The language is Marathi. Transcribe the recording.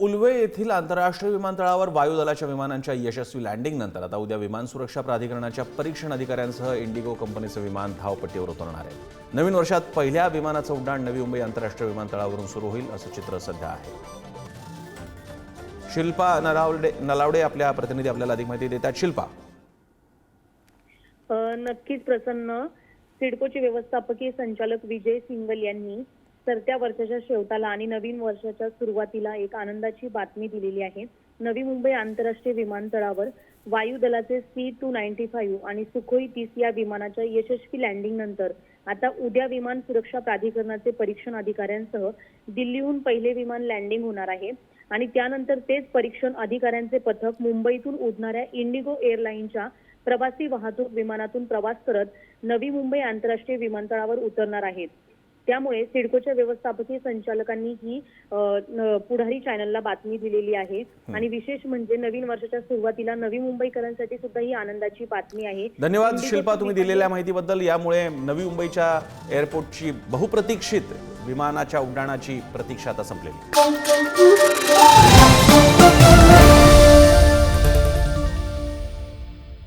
उल्वे येथील आंतरराष्ट्रीय विमानतळावर वायुदलाच्या विमानांच्या यशस्वी लँडिंग नंतर आता उद्या विमान सुरक्षा प्राधिकरणाच्या परीक्षण अधिकाऱ्यांसह इंडिगो कंपनीचं विमान धावपट्टीवर उतरणार आहे. नवीन वर्षात पहिल्या विमानाचं उड्डाण नवी मुंबई आंतरराष्ट्रीय विमानतळावरून सुरू होईल असं चित्र सध्या आहे. शिल्पा नलावडे नलावडे आपल्या प्रतिनिधी आपल्याला अधिक माहिती देतात. शिल्पा. नक्कीच प्रसन्न. सिडकोचे व्यवस्थापकीय संचालक विजय सिंगल यांनी सरत्या वर्षाच्या शेवटाला आणि नवीन वर्षाच्या सुरुवातीला एक आनंदाची बातमी दिलेली आहे. नवी मुंबई आंतरराष्ट्रीय विमानतळावर वायुदलाचे सी टू नाईन्टी फाईव्ह आणि सुखोई तीस या विमानाच्या यशस्वी लँडिंग नंतर आता उद्या विमान सुरक्षा प्राधिकरणाचे परीक्षण अधिकाऱ्यांसह दिल्लीहून पहिले विमान लँडिंग होणार आहे. आणि त्यानंतर तेच परीक्षण अधिकाऱ्यांचे पथक मुंबईतून उडणाऱ्या इंडिगो एअरलाईनच्या प्रवासी वाहतूक विमानातून प्रवास करत नवी मुंबई आंतरराष्ट्रीय विमानतळावर उतरणार आहेत. त्यामुळे सिडकोच्या व्यवस्थापकीय संचालकांनी ही पुढारी चॅनलला बातमी दिलेली आहे. आणि विशेष म्हणजे नवीन वर्षाच्या सुरुवातीला नवी मुंबईकरांसाठी सुद्धा ही आनंदाची बातमी आहे. धन्यवाद शिल्पा तुम्ही दिलेल्या माहितीबद्दल. यामुळे नवी मुंबईच्या एअरपोर्टची बहुप्रतीक्षित विमानाच्या उड्डाणाची प्रतीक्षा आता संपलेली.